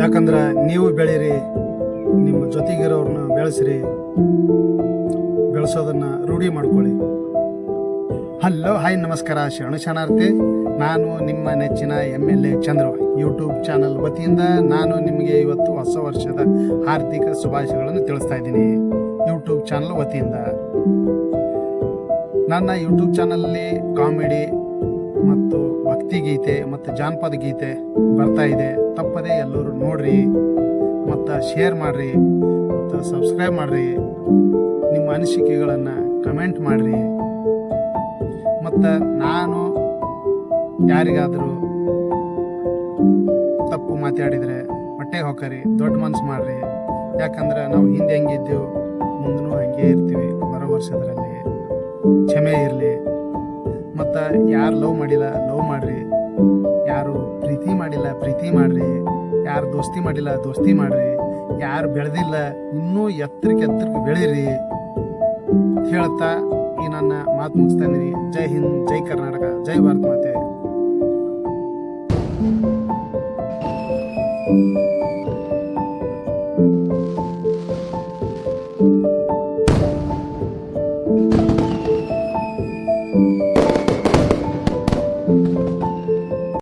ಯಾಕಂದ್ರೆ ನೀವು ಬೆಳೀರಿ ನಿಮ್ಮ ಜೊತೆಗಿರೋರನ್ನ ಬೆಳೆಸ್ರಿ, ಬೆಳೆಸೋದನ್ನ ರೂಢಿ ಮಾಡ್ಕೊಳ್ಳಿ. ಹಲೋ, ಹಾಯ್, ನಮಸ್ಕಾರ. ಶರಣು ಶರಣಾರ್ಥಿ. ನಾನು ನಿಮ್ಮ ನೆಚ್ಚಿನ M L A Chandra YouTube channel ವತಿಯಿಂದ ನಾನು ನಿಮಗೆ ಇವತ್ತು ಹೊಸ ವರ್ಷದ ಹಾರ್ದಿಕ ಶುಭಾಶಯಗಳನ್ನು ತಿಳಿಸ್ತಾ ಇದ್ದೀನಿ. ಯೂಟ್ಯೂಬ್ ಚಾನಲ್ ವತಿಯಿಂದ ನನ್ನ ಯೂಟ್ಯೂಬ್ ಚಾನಲಲ್ಲಿ ಕಾಮಿಡಿ ಮತ್ತು ಭಕ್ತಿ ಗೀತೆ ಮತ್ತು ಜಾನಪದ ಗೀತೆ ಬರ್ತಾ ಇದೆ. ತಪ್ಪದೇ ಎಲ್ಲರೂ ನೋಡ್ರಿ ಮತ್ತು ಶೇರ್ ಮಾಡಿರಿ ಮತ್ತು ಸಬ್ಸ್ಕ್ರೈಬ್ ಮಾಡಿರಿ. ನಿಮ್ಮ ಅನಿಸಿಕೆಗಳನ್ನು ಕಮೆಂಟ್ ಮಾಡಿರಿ. ಮತ್ತು ನಾನು ಯಾರಿಗಾದರೂ ತಪ್ಪು ಮಾತಾಡಿದರೆ ಹೊಟ್ಟೆ ಹೊಕ್ಕರಿ, ದೊಡ್ಡ ಮನಸ್ಸು ಮಾಡಿರಿ. ಯಾಕಂದ್ರೆ ನಾವು ಹಿಂದೆ ಹೆಂಗಿದ್ದೆವು ಮುಂದೂ ಹಂಗೆ ಇರ್ತೀವಿ. ಬರೋ ವರ್ಷದಲ್ಲಿ ಕ್ಷಮೆ ಇರಲಿ. ಮತ್ತು ಯಾರು ಲವ್ ಮಾಡಿಲ್ಲ, ಲವ್ ಮಾಡ್ರಿ. ಯಾರು ಪ್ರೀತಿ ಮಾಡಿಲ್ಲ, ಪ್ರೀತಿ ಮಾಡ್ರಿ. ಯಾರು ದೋಸ್ತಿ ಮಾಡಿಲ್ಲ, ದೋಸ್ತಿ ಮಾಡ್ರಿ. ಯಾರು ಬೆಳೆದಿಲ್ಲ, ಇನ್ನೂ ಎತ್ತರಕ್ಕೆ ಎತ್ತರಕ್ಕೆ ಬೆಳೀರಿ. ಹೇಳ್ತಾ ಈ ನನ್ನ ಮಾತು ಮುಗಿಸ್ತಾ ಇದ್ದೀನಿ. ಜೈ ಹಿಂದ್, ಜೈ ಕರ್ನಾಟಕ, ಜೈ ಭಾರತ ಮಾತೆ.